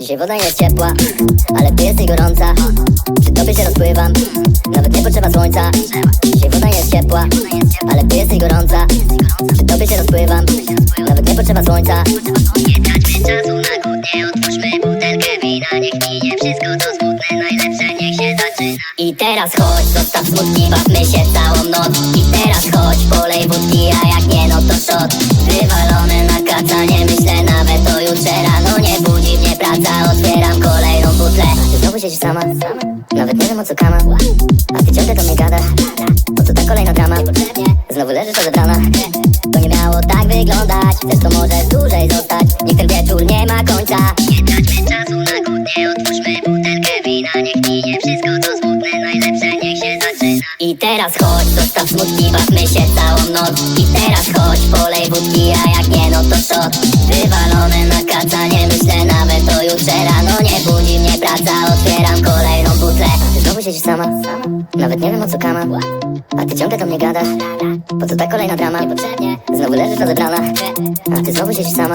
Dzisiaj woda jest ciepła, ale ty jesteś gorąca. Przy tobie się rozpływam, nawet nie potrzeba słońca. Dzisiaj woda jest ciepła, ale ty jesteś gorąca. Przy tobie się rozpływam, nawet nie potrzeba słońca. Nie traćmy czasu na kłótnie Otwórzmy butelkę wina. Niech minie wszystko co smutne Najlepsze niech się zaczyna. I teraz chodź, zostaw smutki, bawmy się całą noc. I teraz chodź, to shot Wywalony na kaca, nie myślę nawet o jutrze. Rano Nie budzi mnie praca, otwieram kolejną butlę. Ty znowu siedzisz sama, nawet nie wiem o co kama. A ty ciągle do mnie gadasz, po co ta kolejna drama. Znowu leżysz odebrana, to nie miało tak wyglądać Chcesz to możesz dłużej zostać, niech ten wieczór nie ma końca. Nie traćmy czasu na kłótnie Otwórzmy butelkę wina. Niech minie wszystko co smutne Najlepsze niech się zaczyna. I teraz chodź, zostaw smutki, bawmy się całą noc. I teraz chodź, a jak nie no to shot Wywalony na kaca, nie myślę nawet o jutrze rano Nie budzi mnie praca, otwieram kolejną butlę. Znowu siedzisz sama, nawet nie wiem o co kama. A ty ciągle do mnie gadasz, po co ta kolejna drama? Znowu leżysz rozebrana, a ty znowu siedzisz sama.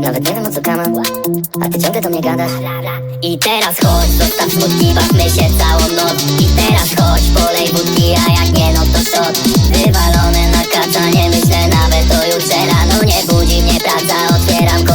Nawet nie wiem o co kama, a ty ciągle do mnie gadasz. I teraz chodź, zostaw smutki, bawmy się całą noc. I teraz chodź, polej wódki, a jak nie no to shot Chodí mne pravda, otvieram